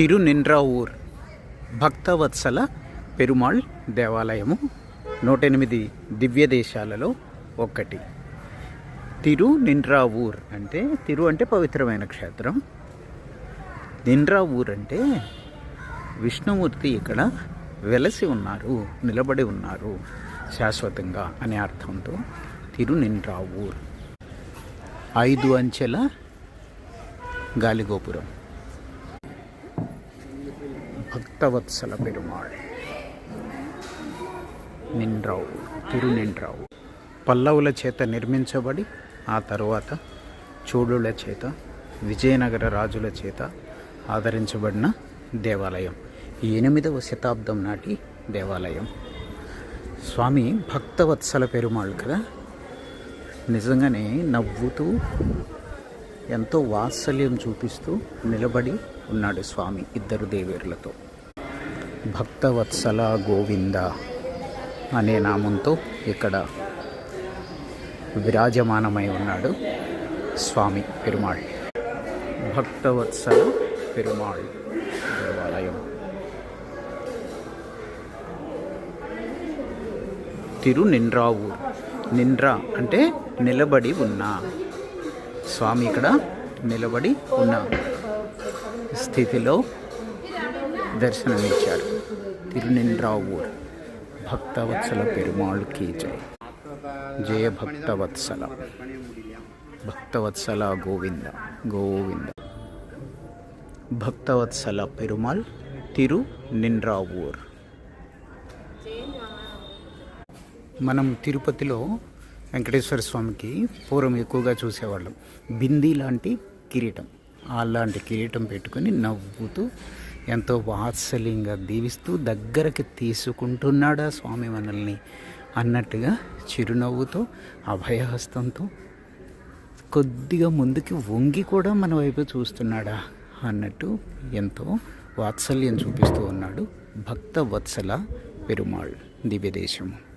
తిరునిండ్రావూర్ భక్తవత్సల పెరుమాళ్ దేవాలయము నూట ఎనిమిది దివ్య దేశాలలో ఒకటి తిరు నిండ్రావూర్ అంటే తిరు అంటే పవిత్రమైన క్షేత్రం. నిండ్రావూర్ అంటే విష్ణుమూర్తి ఇక్కడ వెలసి ఉన్నారు నిలబడి ఉన్నారు శాశ్వతంగా అనే అర్థంతో తిరునిండ్రావూర్. ఐదు అంచెల గాలిగోపురం. భక్తవత్సల పెరుమాళ్. నిండ్రావు తిరునిండ్రావు. పల్లవుల చేత నిర్మించబడి ఆ తరువాత చోళుల చేత విజయనగర రాజుల చేత ఆదరించబడిన దేవాలయం. ఎనిమిదవ శతాబ్దం నాటి దేవాలయం. స్వామి భక్తవత్సల పెరుమాళ్ కదా? నిజంగానే నవ్వుతూ ఎంతో వాత్సల్యం చూపిస్తూ నిలబడి ఉన్నాడు స్వామి ఇద్దరు దేవేరులతో. భక్తవత్సల గోవింద అనే నామంతో ఇక్కడ విరాజమానమై ఉన్నాడు స్వామి పెరుమాళ్. భక్తవత్సల పెరుమాళ్ దేవాలయం. తిరు నిండ్రావూర్ నిండ్రా అంటే నిలబడి ఉన్నా. స్వామి ఇక్కడ నిలబడి ఉన్న. స్థితిలో దర్శనమిచ్చారు తిరునిండ్రావూర్. భక్తవత్సల పెరుమాళ్ జయ జయ భక్తవత్సల. భక్తవత్సల గోవింద. గోవింద. భక్తవత్సల పెరుమాళ్ తిరు నిండ్రావూర్ మనం తిరుపతిలో వెంకటేశ్వర స్వామికి పూర్వం ఎక్కువగా చూసేవాళ్ళం. బిందీ లాంటి కిరీటం. అలాంటి కిరీటం పెట్టుకొని నవ్వుతూ ఎంతో వాత్సల్యంగా దీవిస్తూ దగ్గరకి తీసుకుంటున్నాడా స్వామి మనల్ని అన్నట్టుగా చిరునవ్వుతో అభయహస్తంతో కొద్దిగా ముందుకి వంగి కూడా మన వైపు చూస్తున్నాడా అన్నట్టు ఎంతో వాత్సల్యం చూపిస్తూ ఉన్నాడు భక్త వత్సల పెరుమాళ్ దివ్యదేశము.